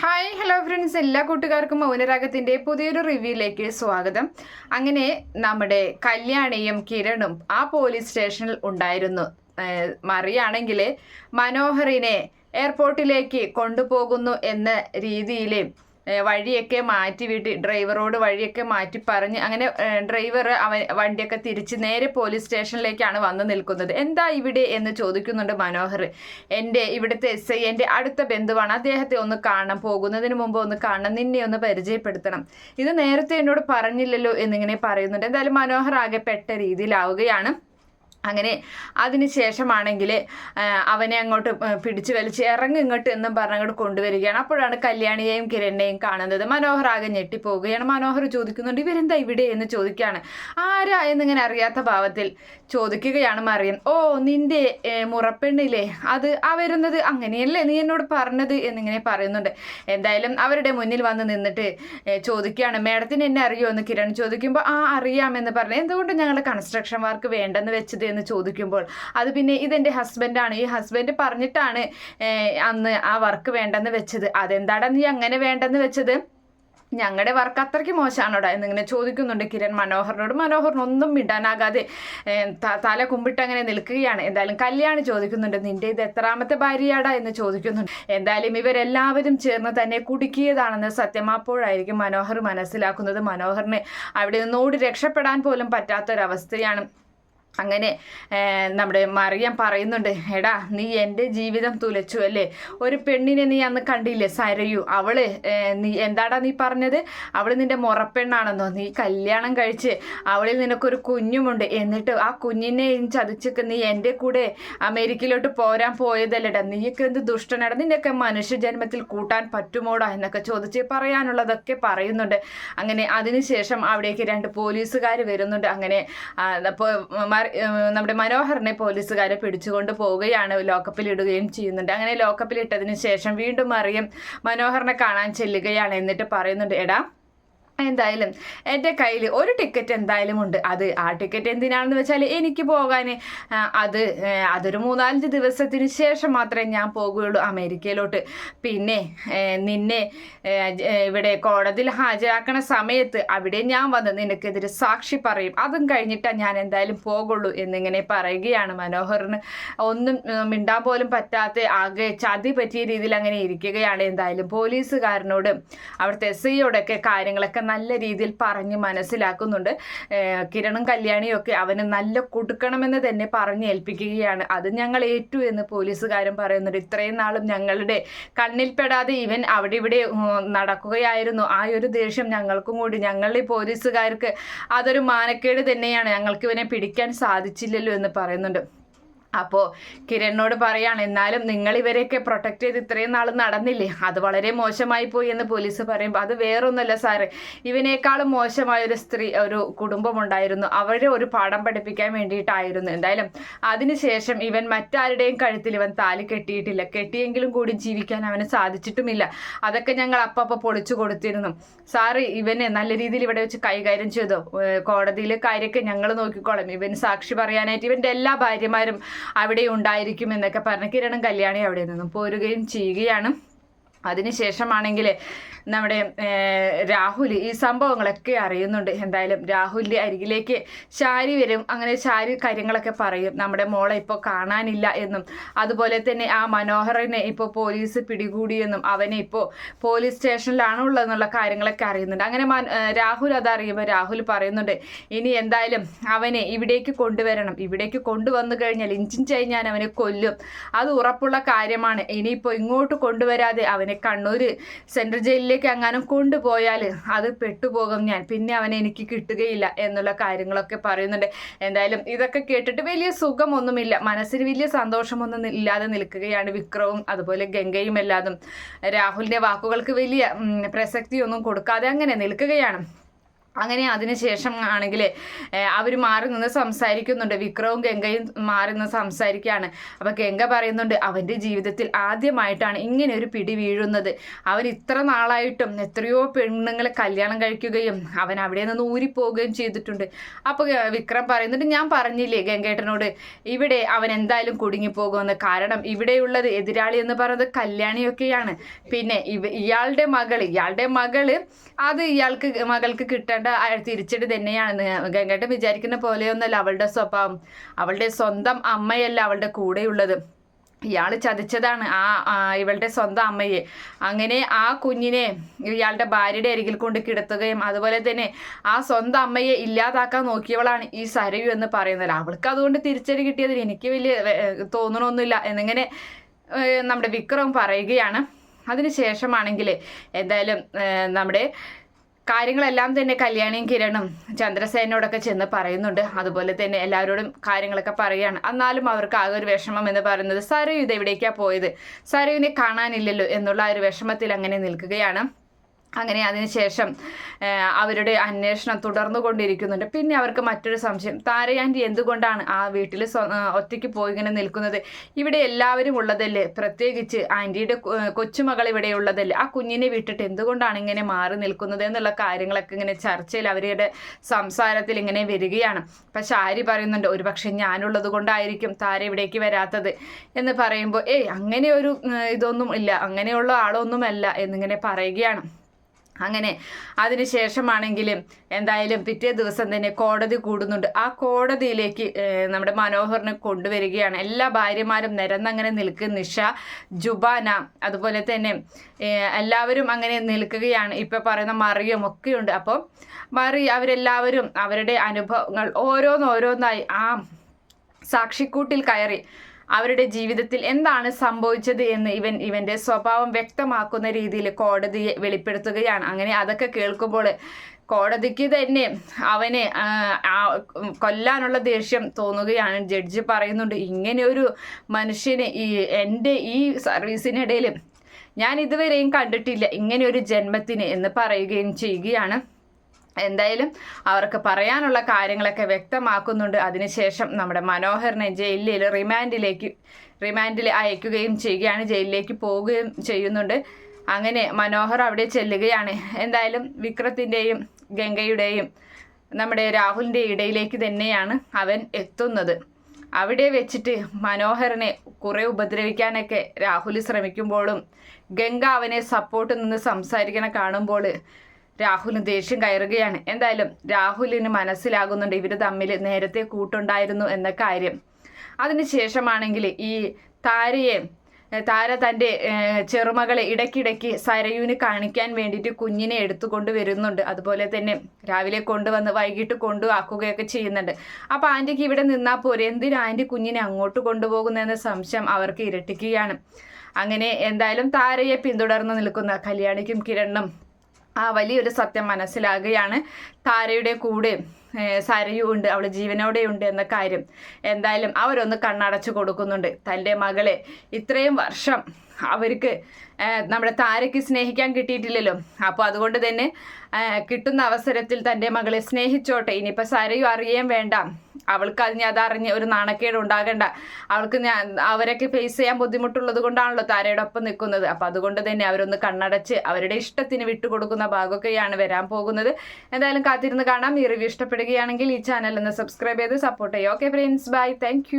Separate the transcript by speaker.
Speaker 1: Hi hello friends എല്ലാ കൂട്ടുകാർക്കും മൗനരാഗത്തിന്റെ പുതിയൊരു റിവ്യൂയിലേക്ക് സ്വാഗതം. അങ്ങനെ നമ്മുടെ കല്യാണിയും കിരണും ആ പോലീസ് സ്റ്റേഷനിൽ ഉണ്ടായിരുന്നു. മറിയാണെങ്കിൽ മനോഹറിനെ എയർപോർട്ടിലേക്ക് കൊണ്ടുപോകുന്നു എന്ന രീതിയിൽ വഴിയൊക്കെ മാറ്റി വിട്ട് ഡ്രൈവറോട് വഴിയൊക്കെ മാറ്റി പറഞ്ഞ് അങ്ങനെ ഡ്രൈവർ അവൻ വണ്ടിയൊക്കെ തിരിച്ച് നേരെ പോലീസ് സ്റ്റേഷനിലേക്കാണ് വന്നു നിൽക്കുന്നത്. എന്താ ഇവിടെ എന്ന് ചോദിക്കുന്നുണ്ട് മനോഹർ. എന്റെ ഇവിടുത്തെ എസ് ഐ എന്റെ അടുത്ത ബന്ധുവാണ്. അദ്ദേഹത്തെ ഒന്ന് കാണാൻ പോകുന്നതിന് മുമ്പ് ഒന്ന് കാണണം. നിന്നെ ഒന്ന് പരിചയപ്പെടുത്തണം. ഇത് നേരത്തെ എന്നോട് പറഞ്ഞില്ലല്ലോ എന്നിങ്ങനെ പറയുന്നുണ്ട്. എന്തായാലും മനോഹർ ആകെ പെട്ട രീതിയിലാവുകയാണ്. അങ്ങനെ അതിന് ശേഷമാണെങ്കിൽ അവനെ അങ്ങോട്ട് പിടിച്ചു വലിച്ച് ഇറങ്ങി ഇങ്ങോട്ട് എന്നും പറഞ്ഞങ്ങോട്ട് കൊണ്ടുവരികയാണ്. അപ്പോഴാണ് കല്യാണിയെയും കിരണിനെയും കാണുന്നത്. മനോഹർ ആകെ ഞെട്ടിപ്പോവുകയാണ്. മനോഹർ ചോദിക്കുന്നുണ്ട് ഇവരെന്താ ഇവിടെ? എന്ന് ചോദിക്കുകയാണ്. ആരാ? എന്നിങ്ങനെ അറിയാത്ത ഭാവത്തിൽ ചോദിക്കുകയാണ് മറിയൻ. ഓ നിന്റെ മുറപ്പെണ്ണില്ലേ? അത് ആ വരുന്നത് അങ്ങനെയല്ലേ? നീ എന്നോട് പറഞ്ഞത്? എന്നിങ്ങനെ പറയുന്നുണ്ട്. എന്തായാലും അവരുടെ മുന്നിൽ വന്ന് നിന്നിട്ട് ചോദിക്കുകയാണ്. മേഡത്തിന് എന്നെ അറിയോ? എന്ന് കിരൺ ചോദിക്കുമ്പോൾ ആ അറിയാമെന്ന് പറഞ്ഞു എന്തുകൊണ്ട് ഞങ്ങൾ കൺസ്ട്രക്ഷൻ വർക്ക് വേണ്ടെന്ന് വെച്ചത്? എന്ന് ചോദിക്കുമ്പോൾ അത് പിന്നെ ഇതെന്റെ ഹസ്ബൻഡാണ് ഈ ഹസ്ബൻഡ് പറഞ്ഞിട്ടാണ് അന്ന് ആ വർക്ക് വേണ്ടെന്ന് വെച്ചത്. അതെന്താടാ നീ അങ്ങനെ വേണ്ടെന്ന് വെച്ചത്? ഞങ്ങളുടെ വർക്ക് അത്രയ്ക്ക് മോശമാണോടാ എന്നിങ്ങനെ ചോദിക്കുന്നുണ്ട് കിരൺ മനോഹറിനോട്. മനോഹറിനൊന്നും മിണ്ടാനാകാതെ തല കുമ്പിട്ട് അങ്ങനെ നിൽക്കുകയാണ്. എന്തായാലും കല്യാണി ചോദിക്കുന്നുണ്ട് നിന്റെ ഇത് എത്രാമത്തെ ഭാര്യയാടാ? എന്ന് ചോദിക്കുന്നുണ്ട്. എന്തായാലും ഇവരെല്ലാവരും ചേർന്ന് തന്നെ കുടുക്കിയതാണെന്ന് സത്യം അപ്പോഴായിരിക്കും മനോഹർ മനസ്സിലാക്കുന്നത്. മനോഹറിന് അവിടെ നിന്നോട് രക്ഷപ്പെടാൻ പോലും പറ്റാത്തൊരവസ്ഥയാണ്. അങ്ങനെ നമ്മുടെ മറിയം പറയുന്നുണ്ട് എടാ നീ എന്റെ ജീവിതം തുലച്ചു അല്ലേ? ഒരു പെണ്ണിനെ നീ അന്ന് കണ്ടില്ലേ? സരയു അവൾ നീ എന്താടാ നീ പറഞ്ഞത്? അവൾ നിന്റെ മുറപ്പെണ്ണാണെന്നോ? നീ കല്യാണം കഴിച്ച് അവളിൽ നിനക്കൊരു കുഞ്ഞുമുണ്ട്. എന്നിട്ട് ആ കുഞ്ഞിനെ ചതിച്ചൊക്കെ നീ എന്റെ കൂടെ അമേരിക്കയിലോട്ട് പോരാൻ പോയതല്ലേടാ. നീയൊക്കെ എന്ത് ദുഷ്ടനടാ? നിന്നെയൊക്കെ മനുഷ്യജന്മത്തിൽ കൂട്ടാൻ പറ്റുമോടാ? എന്നൊക്കെ ചോദിച്ച് പറയാനുള്ളതൊക്കെ പറയുന്നുണ്ട്. അങ്ങനെ അതിനുശേഷം അവിടേക്ക് രണ്ട് പോലീസുകാർ വരുന്നുണ്ട്. അങ്ങനെ അപ്പോൾ നമ്മുടെ മനോഹറിനെ പോലീസുകാരെ പിടിച്ചുകൊണ്ട് പോവുകയാണ് ലോക്കപ്പിൽ ഇടുകയും ചെയ്യുന്നുണ്ട്. അങ്ങനെ ലോക്കപ്പിൽ ഇട്ടതിന് ശേഷം വീണ്ടും മറിയം മനോഹറിനെ കാണാൻ ചെല്ലുകയാണ് എന്നിട്ട് പറയുന്നുണ്ട് എടാ എന്തായാലും എന്റെ കയ്യിൽ ഒരു ടിക്കറ്റ് എന്തായാലും ഉണ്ട്. അത് ആ ടിക്കറ്റ് എന്തിനാണെന്ന് വെച്ചാൽ എനിക്ക് പോകാൻ അത് അതൊരു മൂന്നാലഞ്ച് ദിവസത്തിന് ശേഷം മാത്രമേ ഞാൻ പോകുകയുള്ളൂ അമേരിക്കയിലോട്ട്. പിന്നെ നിന്നെ ഇവിടെ കോടതിയിൽ ഹാജരാക്കണ സമയത്ത് അവിടെ ഞാൻ വന്ന് നിനക്കെതിരെ സാക്ഷി പറയും. അതും കഴിഞ്ഞിട്ടാണ് ഞാൻ എന്തായാലും പോകുള്ളൂ എന്നിങ്ങനെ പറയുകയാണ് മനോഹറിന്. ഒന്നും മിണ്ടാൻ പോലും പറ്റാത്ത ആകെ ചതി പറ്റിയ രീതിയിൽ അങ്ങനെ ഇരിക്കുകയാണ് എന്തായാലും പോലീസുകാരനോട്. അവിടുത്തെ എസ് ഐയോടൊക്കെ കാര്യങ്ങളൊക്കെ നല്ല രീതിയിൽ പറഞ്ഞ് മനസ്സിലാക്കുന്നുണ്ട്. കിരണും കല്യാണിയും ഒക്കെ അവന് നല്ല കൊടുക്കണമെന്ന് തന്നെ പറഞ്ഞ് ഏൽപ്പിക്കുകയാണ്. അത് ഞങ്ങൾ ഏറ്റു എന്ന് പോലീസുകാരൻ പറയുന്നുണ്ട്. ഇത്രയും നാളും ഞങ്ങളുടെ കണ്ണിൽപ്പെടാതെ ഇവൻ അവിടെ ഇവിടെ നടക്കുകയായിരുന്നു. ആ ഒരു ദേഷ്യം ഞങ്ങൾക്കും കൂടി. ഞങ്ങളുടെ പോലീസുകാർക്ക് അതൊരു മാനക്കേട് തന്നെയാണ്. ഞങ്ങൾക്ക് ഇവനെ പിടിക്കാൻ സാധിച്ചില്ലല്ലോ എന്ന് പറയുന്നുണ്ട്. അപ്പോൾ കിരണിനോട് പറയാണ് എന്നാലും നിങ്ങൾ ഇവരെയൊക്കെ പ്രൊട്ടക്ട് ചെയ്ത് ഇത്രയും നാൾ നടന്നില്ലേ? അത് വളരെ മോശമായി പോയി എന്ന് പോലീസ് പറയുമ്പോൾ അത് വേറൊന്നുമല്ല സാറ് ഇവനേക്കാളും മോശമായ ഒരു സ്ത്രീ ഒരു കുടുംബമുണ്ടായിരുന്നു അവരെ ഒരു പാഠം പഠിപ്പിക്കാൻ വേണ്ടിയിട്ടായിരുന്നു. എന്തായാലും അതിനുശേഷം ഇവൻ മറ്റാരുടെയും കഴുത്തിൽ ഇവൻ താലി കെട്ടിയിട്ടില്ല. കെട്ടിയെങ്കിലും കൂടി ജീവിക്കാൻ അവന് സാധിച്ചിട്ടുമില്ല. അതൊക്കെ ഞങ്ങൾ അപ്പപ്പോൾ പൊളിച്ചു കൊടുത്തിരുന്നു. സാറ് ഇവനെ നല്ല രീതിയിൽ ഇവിടെ വെച്ച് കൈകാര്യം ചെയ്തു. കോടതിയിലെ കാര്യമൊക്കെ ഞങ്ങൾ നോക്കിക്കോളാം. ഇവൻ സാക്ഷി പറയാനായിട്ട് ഇവന്റെ എല്ലാ ഭാര്യമാരും അവിടെ ഉണ്ടായിരിക്കും എന്നൊക്കെ പറഞ്ഞ് കിരണം കല്യാണി അവിടെ നിന്നും പോരുകയും ചെയ്യുകയാണ്. അതിനുശേഷമാണെങ്കിൽ നമ്മുടെ രാഹുൽ ഈ സംഭവങ്ങളൊക്കെ അറിയുന്നുണ്ട്. എന്തായാലും രാഹുലിന്റെ അരികിലേക്ക് ശാരി വരും. അങ്ങനെ ശാരി കാര്യങ്ങളൊക്കെ പറയും. നമ്മുടെ മോളെ ഇപ്പോൾ കാണാനില്ല എന്നും. അതുപോലെ തന്നെ ആ മനോഹറിനെ ഇപ്പോൾ പോലീസ് പിടികൂടിയെന്നും അവനെ ഇപ്പോൾ പോലീസ് സ്റ്റേഷനിലാണ് ഉള്ളതെന്നുള്ള കാര്യങ്ങളൊക്കെ അറിയുന്നുണ്ട്. അങ്ങനെ രാഹുൽ അതറിയുമ്പോൾ രാഹുൽ പറയുന്നുണ്ട് ഇനി എന്തായാലും അവനെ ഇവിടേക്ക് കൊണ്ടുവരണം. ഇവിടേക്ക് കൊണ്ടുവന്നു കഴിഞ്ഞാൽ ഇഞ്ചിഞ്ചായി ഞാൻ അവനെ കൊല്ലും. അത് ഉറപ്പുള്ള കാര്യമാണ്. ഇനിയിപ്പോൾ ഇങ്ങോട്ട് കൊണ്ടുവരാതെ അവനെ കണ്ണൂർ സെൻട്രൽ ജയിലിലേക്ക് എങ്ങാനും കൊണ്ടുപോയാൽ അത് പെട്ടുപോകും ഞാൻ. പിന്നെ അവനെ എനിക്ക് കിട്ടുകയില്ല എന്നുള്ള കാര്യങ്ങളൊക്കെ പറയുന്നുണ്ട്. എന്തായാലും ഇതൊക്കെ കേട്ടിട്ട് വലിയ സുഖമൊന്നുമില്ല. മനസ്സിന് വലിയ സന്തോഷമൊന്നും ഇല്ലാതെ നിൽക്കുകയാണ് വിക്രവും അതുപോലെ ഗംഗയും എല്ലാതും. രാഹുലിന്റെ വാക്കുകൾക്ക് വലിയ പ്രസക്തിയൊന്നും കൊടുക്കാതെ അങ്ങനെ നിൽക്കുകയാണ്. അങ്ങനെ അതിനുശേഷം ആണെങ്കിൽ അവർ മാറി നിന്ന് സംസാരിക്കുന്നുണ്ട്. വിക്രവും ഗംഗയും മാറി നിന്ന് സംസാരിക്കുകയാണ്. അപ്പോൾ ഗംഗ പറയുന്നുണ്ട് അവന്റെ ജീവിതത്തിൽ ആദ്യമായിട്ടാണ് ഇങ്ങനെ ഒരു പിടി വീഴുന്നത്. അവൻ ഇത്ര നാളായിട്ടും എത്രയോ പെണ്ണുങ്ങളെ കല്യാണം കഴിക്കുകയും അവൻ അവിടെ നിന്ന് ഊരിപ്പോവുകയും ചെയ്തിട്ടുണ്ട്. അപ്പോൾ വിക്രം പറയുന്നുണ്ട് ഞാൻ പറഞ്ഞില്ലേ ഗംഗേട്ടനോട് ഇവിടെ അവൻ എന്തായാലും കുടുങ്ങിപ്പോകുമെന്ന്. കാരണം ഇവിടെയുള്ളത് എതിരാളി എന്ന് പറയുന്നത് കല്യാണിയൊക്കെയാണ്. പിന്നെ ഇവ ഇയാളുടെ മകൾ ഇയാളുടെ മകൾ അത് ഇയാൾക്ക് മകൾക്ക് കിട്ടേണ്ട തിരിച്ചടി തന്നെയാണ് ഗംഗേട്ടൻ വിചാരിക്കുന്ന പോലെയൊന്നല്ല അവളുടെ സ്വഭാവം അവളുടെ സ്വന്തം അമ്മയല്ല അവളുടെ കൂടെയുള്ളത്. ഇയാൾ ചതിച്ചതാണ് ആ ഇവളുടെ സ്വന്തം അമ്മയെ. അങ്ങനെ ആ കുഞ്ഞിനെ ഇയാളുടെ ഭാര്യയുടെ അരികിൽ കൊണ്ട് കിടത്തുകയും അതുപോലെ തന്നെ ആ സ്വന്തം അമ്മയെ ഇല്ലാതാക്കാൻ നോക്കിയവളാണ് ഈ സരയു എന്ന് പറയുന്നത്. അവൾക്ക് അതുകൊണ്ട് തിരിച്ചടി കിട്ടിയതിൽ എനിക്ക് വലിയ തോന്നണമൊന്നുമില്ല എന്നിങ്ങനെ നമ്മുടെ വിക്രം പറയുകയാണ്. അതിനുശേഷമാണെങ്കിൽ എന്തായാലും നമ്മുടെ കാര്യങ്ങളെല്ലാം തന്നെ കല്യാണിയും കിരണും ചന്ദ്രസേനോടൊക്കെ ചെന്ന് പറയുന്നുണ്ട്. അതുപോലെ തന്നെ എല്ലാവരോടും കാര്യങ്ങളൊക്കെ പറയുകയാണ്. എന്നാലും അവർക്ക് ആകെ ഒരു വിഷമം എന്ന് പറയുന്നത് സരയു ഇത് എവിടേക്കാണ് പോയത്? സരയുവിനെ കാണാനില്ലല്ലോ എന്നുള്ള ആ ഒരു വിഷമത്തിൽ അങ്ങനെ നിൽക്കുകയാണ്. അങ്ങനെ അതിനുശേഷം അവരുടെ അന്വേഷണം തുടർന്നു കൊണ്ടിരിക്കുന്നുണ്ട്. പിന്നെ അവർക്ക് മറ്റൊരു സംശയം. താരയാന്റെ എന്തുകൊണ്ടാണ് ആ വീട്ടിൽ ഒറ്റയ്ക്ക് പോയി ഇങ്ങനെ നിൽക്കുന്നത്? ഇവിടെ എല്ലാവരും ഉള്ളതല്ലേ? പ്രത്യേകിച്ച് ആന്റിയുടെ കൊച്ചുമകൾ ഇവിടെ ഉള്ളതല്ലേ? ആ കുഞ്ഞിനെ വിട്ടിട്ട് എന്തുകൊണ്ടാണ് ഇങ്ങനെ മാറി നിൽക്കുന്നത് എന്നുള്ള കാര്യങ്ങളൊക്കെ ഇങ്ങനെ ചർച്ചയിൽ അവരുടെ സംസാരത്തിൽ ഇങ്ങനെ വരികയാണ്. പക്ഷെ ആരി പറയുന്നുണ്ട്? ഒരുപക്ഷെ ഞാനുള്ളത് കൊണ്ടായിരിക്കും താര ഇവിടേക്ക് വരാത്തത് എന്ന് പറയുമ്പോൾ ഏയ് അങ്ങനെ ഒരു ഇതൊന്നും ഇല്ല. അങ്ങനെയുള്ള ആളൊന്നുമല്ല എന്നിങ്ങനെ പറയുകയാണ്. അങ്ങനെ അതിനുശേഷമാണെങ്കിലും എന്തായാലും പിറ്റേ ദിവസം തന്നെ കോടതി കൂടുന്നുണ്ട്. ആ കോടതിയിലേക്ക് നമ്മുടെ മനോഹറിനെ കൊണ്ടുവരികയാണ്. എല്ലാ ഭാര്യമാരും നിരന്നങ്ങനെ നിൽക്കും. നിഷ ജുബാന അതുപോലെ തന്നെ എല്ലാവരും അങ്ങനെ നിൽക്കുകയാണ്. ഇപ്പം പറയുന്ന മറിയും ഒക്കെയുണ്ട്. അപ്പോൾ മറി അവരെല്ലാവരും അവരുടെ അനുഭവങ്ങൾ ഓരോന്നോരോന്നായി ആ സാക്ഷിക്കൂട്ടിൽ കയറി. അവരുടെ ജീവിതത്തിൽ എന്താണ് സംഭവിച്ചത് എന്ന് ഇവൻ ഇവന്റെ സ്വഭാവം വ്യക്തമാക്കുന്ന രീതിയിൽ കോടതിയെ വെളിപ്പെടുത്തുകയാണ്. അങ്ങനെ അതൊക്കെ കേൾക്കുമ്പോൾ കോടതിക്ക് തന്നെ അവനെ കൊല്ലാനുള്ള ദേഷ്യം തോന്നുകയാണ്. ജഡ്ജി പറയുന്നുണ്ട് ഇങ്ങനെ ഒരു മനുഷ്യന് ഈ എന്റെ ഈ സർവീസിനിടയിൽ ഞാൻ ഇതുവരെയും കണ്ടിട്ടില്ല. ഇങ്ങനെ ഒരു ജന്മത്തിന് എന്ന് പറയുകയും ചെയ്യുകയാണ്. എന്തായാലും അവർക്ക് പറയാനുള്ള കാര്യങ്ങളൊക്കെ വ്യക്തമാക്കുന്നുണ്ട്. അതിനുശേഷം നമ്മുടെ മനോഹറിനെ ജയിലിൽ റിമാൻഡിലേക്ക് റിമാൻഡിൽ അയക്കുകയും ചെയ്യുകയാണ്. ജയിലിലേക്ക് പോവുകയും ചെയ്യുന്നുണ്ട്. അങ്ങനെ മനോഹർ അവിടെ ചെല്ലുകയാണ്. എന്തായാലും വിക്രത്തിന്റെയും ഗംഗയുടെയും നമ്മുടെ രാഹുലിന്റെ ഇടയിലേക്ക് തന്നെയാണ് അവൻ എത്തുന്നത്. അവിടെ വെച്ചിട്ട് മനോഹരനെ കുറെ ഉപദ്രവിക്കാനൊക്കെ രാഹുൽ ശ്രമിക്കുമ്പോഴും ഗംഗ അവനെ സപ്പോർട്ട് നിന്ന് സംസാരിക്കണ കാണുമ്പോൾ രാഹുലിന് ദേഷ്യം കയറുകയാണ്. എന്തായാലും രാഹുലിന് മനസ്സിലാകുന്നുണ്ട് ഇവർ തമ്മിൽ നേരത്തെ കൂട്ടുണ്ടായിരുന്നു എന്ന കാര്യം. അതിനുശേഷമാണെങ്കിൽ ഈ താരയെ താര തന്റെ ചെറുമകളെ ഇടയ്ക്കിടയ്ക്ക് സരയുവിന് കാണിക്കാൻ വേണ്ടിയിട്ട് കുഞ്ഞിനെ എടുത്തുകൊണ്ട് വരുന്നുണ്ട്. അതുപോലെ തന്നെ രാവിലെ കൊണ്ടുവന്ന് വൈകിട്ട് കൊണ്ടുവാക്കുകയൊക്കെ ചെയ്യുന്നുണ്ട്. അപ്പോൾ ആന്റിക്ക് ഇവിടെ നിന്നാൽ പോരെ? എന്തിനാ ആന്റി കുഞ്ഞിനെ അങ്ങോട്ട് കൊണ്ടുപോകുന്നതെന്ന സംശയം അവർക്ക് ഇരട്ടിക്കുകയാണ്. അങ്ങനെ എന്തായാലും താരയെ പിന്തുടർന്ന് നിൽക്കുന്ന കല്യാണിക്കും കിരണ്ണും ആ വലിയൊരു സത്യം മനസ്സിലാകുകയാണ്. താരയുടെ കൂടെ സരയും ഉണ്ട് അവൾ ജീവനോടെ ഉണ്ട് എന്ന കാര്യം. എന്തായാലും അവരൊന്ന് കണ്ണടച്ചു കൊടുക്കുന്നുണ്ട്. തന്റെ മകളെ ഇത്രയും വർഷം അവർക്ക് നമ്മുടെ താരയ്ക്ക് സ്നേഹിക്കാൻ കിട്ടിയിട്ടില്ലല്ലോ. അപ്പോൾ അതുകൊണ്ട് തന്നെ കിട്ടുന്ന അവസരത്തിൽ തന്റെ മകളെ സ്നേഹിച്ചോട്ടെ. ഇനിയിപ്പോൾ സരയും അറിയേം വേണ്ട. അവൾക്ക് അതിന് അതറിഞ്ഞ് ഒരു നാണക്കേട് ഉണ്ടാകണ്ട. അവൾക്ക് ഞാൻ അവരൊക്കെ ഫേസ് ചെയ്യാൻ ബുദ്ധിമുട്ടുള്ളത് കൊണ്ടാണല്ലോ താരയുടെ ഒപ്പം നിൽക്കുന്നത്. അപ്പോൾ അതുകൊണ്ട് തന്നെ അവരൊന്ന് കണ്ണടച്ച് അവരുടെ ഇഷ്ടത്തിന് വിട്ടുകൊടുക്കുന്ന ഭാഗമൊക്കെയാണ് വരാൻ പോകുന്നത്. എന്തായാലും കാത്തിരുന്ന് കാണാം. ഈ റിവ്യൂ ഇഷ്ടപ്പെടുകയാണെങ്കിൽ ഈ ചാനൽ ഒന്ന് സബ്സ്ക്രൈബ് ചെയ്ത് സപ്പോർട്ട് ചെയ്യുക ഓക്കെ ഫ്രണ്ട്സ് ബൈ താങ്ക്